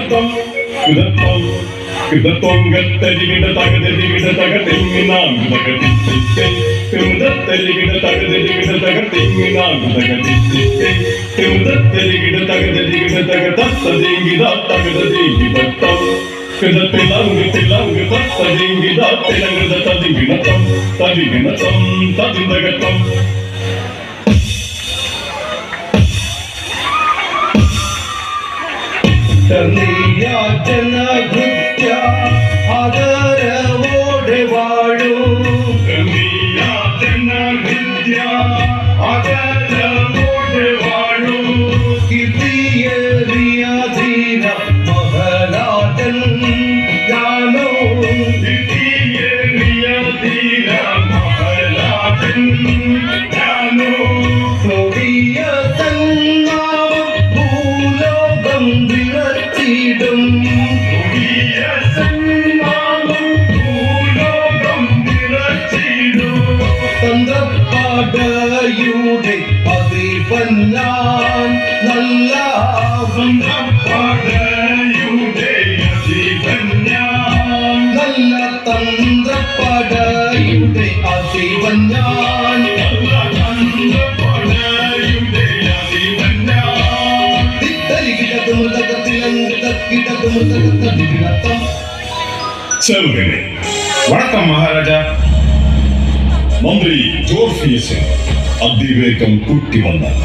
തരികിടത്തം കിടത്തം കിടത്തൊങ്കത്തരികിട തകതരികിട തകതിങ്ങിനാം കിടത്തരികിട തകതരികിട തകതിങ്ങിനാം കിടത്തരികിട തകതരികിട തകതത്തതിങ്കിട തകതതിങ്കിടത്തം കിടത്തിലങ്ക് Tilang തത്തതിങ്കിട തിലങ്കത തതിങ്കിടത്തം തതിങ്കിടത്തം തതിന്തകത്തം no Banyan, Lalla, Sundapade, Yude, Asi, Banyan, Lalla, Tandrapade, Yude, Asi, Banyan, Lalla, Tandrapade, Yude, Asi, Banyan, Tittari, Kita, Tumurta, Katilang, Kita, Tumurta, Katilang, चलो गए वणकम महाराजा मंत्री ज़ोर fees है அதிவேகம் கூட்டி வந்தார்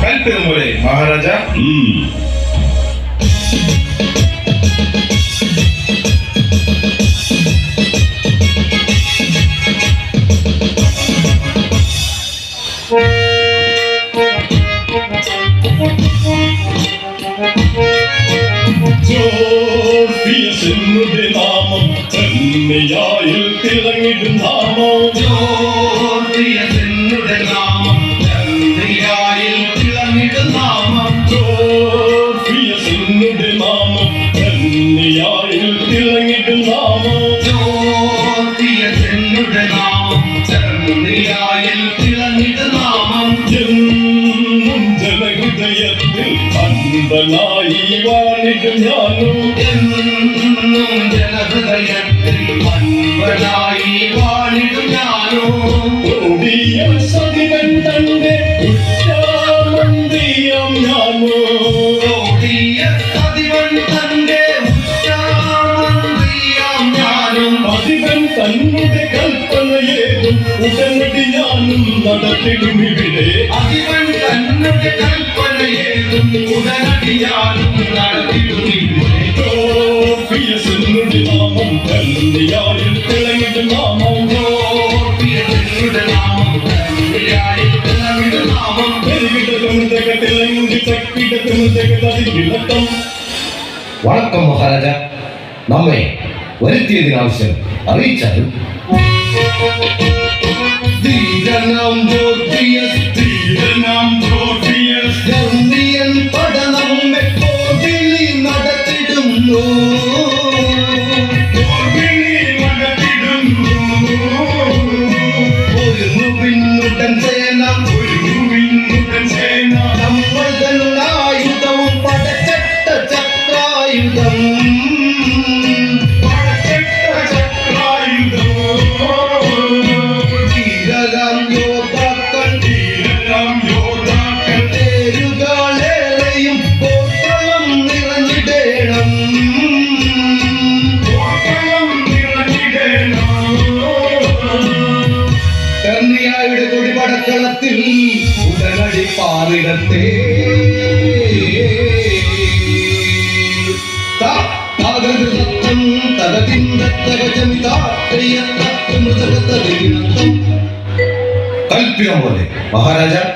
கல்பெருமுறை மகாராஜா சென்று நாமம் கண்மையாயில் திறங்கிடும் நாமம் എന്നും ജനഹൃദയത്തിൽ അന്ധനായി വാണിടും ഞാനും. എന്നും ജനഹൃദയത്തിൽ അൻപനായി വാണിടും ഞാനോ. ഓടിയ സതിവൻ തന്റെ ഉറ്റാമന്തിയം ഞാനോ. ഓടിയ അതിവൻ തന്റെ ഉച്ചാമന്ത്രിയാം ഞാനും. അതിവൻ തന്നുടെ കൽപ്പനയേതും ഉടനടി ഞാനും നടത്തിടും ഉടനടിയാലും നടത്തിടുന്നില്ലേ ജോർഫിയസിനുടെ നാമം കല്ലിയായിൽ തിളങ്ങിടും നാമം ജോർദിയസിനുടെ നാമം ചന്ദ്രിയായിൽ തിളങ്ങിടും നാമം തിളങ്ങി തക്കിടത്തും വണക്കം മഹാരാജ നമ്മെ വരുത്തിയതിനാവശ്യം അറിയിച്ചാലും. ധീരനാം ജോർദിയസ് Lord. महाराजा।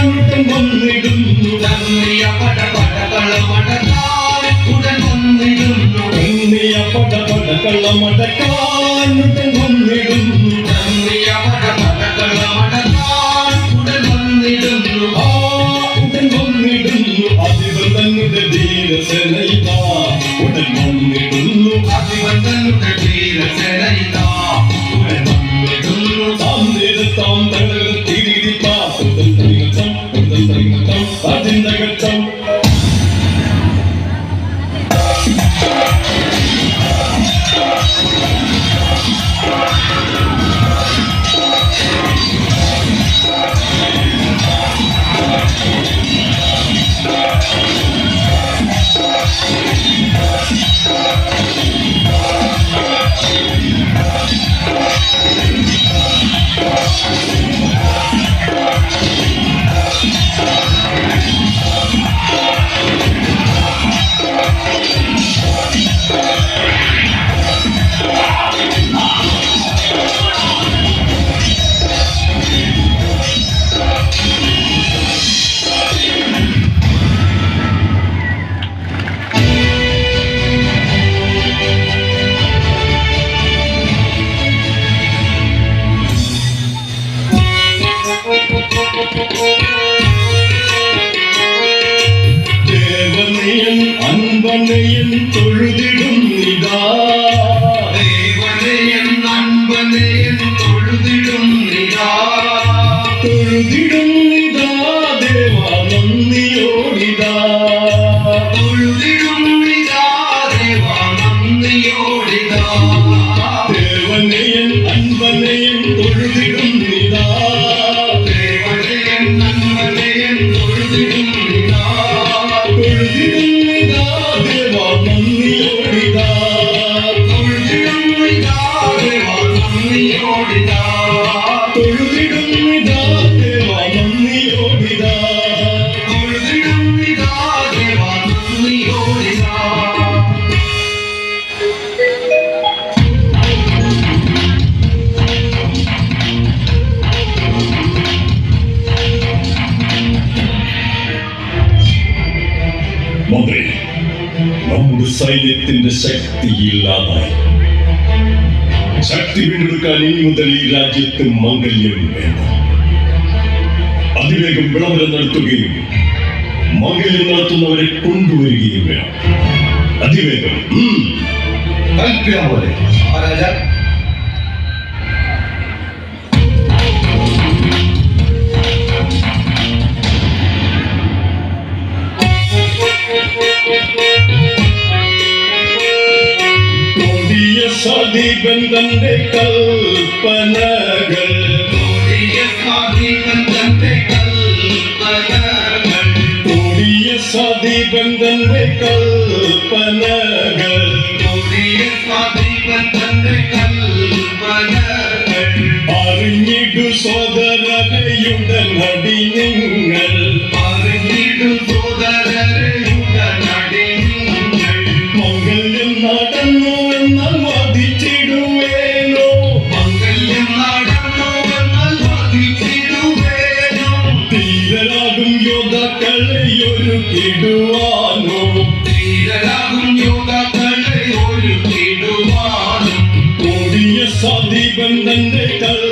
கண்கள் ஒன்றிடும் நன்றிய பட பட பல மடத்தாருக்குடன் ஒன்றிடும் நன்றிய பட பட பல மடத்தாருடன் ஒன்றிடும் do സൈന്യത്തിന്റെ ശക്തി ഇല്ലാതായി ശക്തി വീണ്ടെടുക്കാൻ ഇനി മുതൽ ഈ രാജ്യത്ത് മംഗല്യം വേണ്ട. അതിവേഗം വിളംബരം നടത്തുകയും മംഗല്യം നടത്തുന്നവരെ കൊണ്ടുവരികയും വേണം. അതിവേഗം. കൽപ്പിക്കാൻ പോലെ ആ സാധിപൻ തന്റെ കൽപ്പനകൾ. കൂടിയ സാധിപൻ തന്റെ കൽപ്പനകൾ കൂടിയ സാധിപൻ തന്റെ കൽപ്പനകൾ. Sadi Bandan Dekal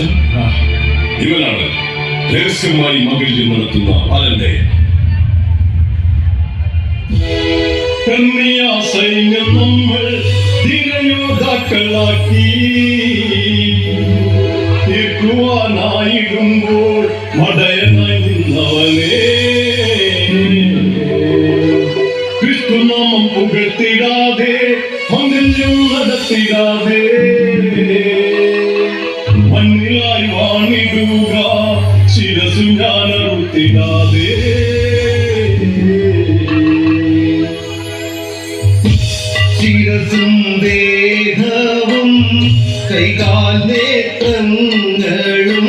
പടപടകളമടകാൽ ഇവനാണ് രഹസ്യമായി മംഗല്യം നടത്തുന്ന ബാലന്റെ. കന്യാ സൈന്യം നമ്മൾ ധീരയോദ്ധാക്കളാക്കി തീർക്കുവാനായിടുമ്പോൾ മടയനായി നിന്നവനേ ക്രിസ്തുനാമം പുകഴ്ത്തിടാതെ മംഗല്യം നടത്തിടാതെ. ഞാനറുത്തിടാതെ ശിരസും ദേഹവും കൈകാൽ നേത്രങ്ങളും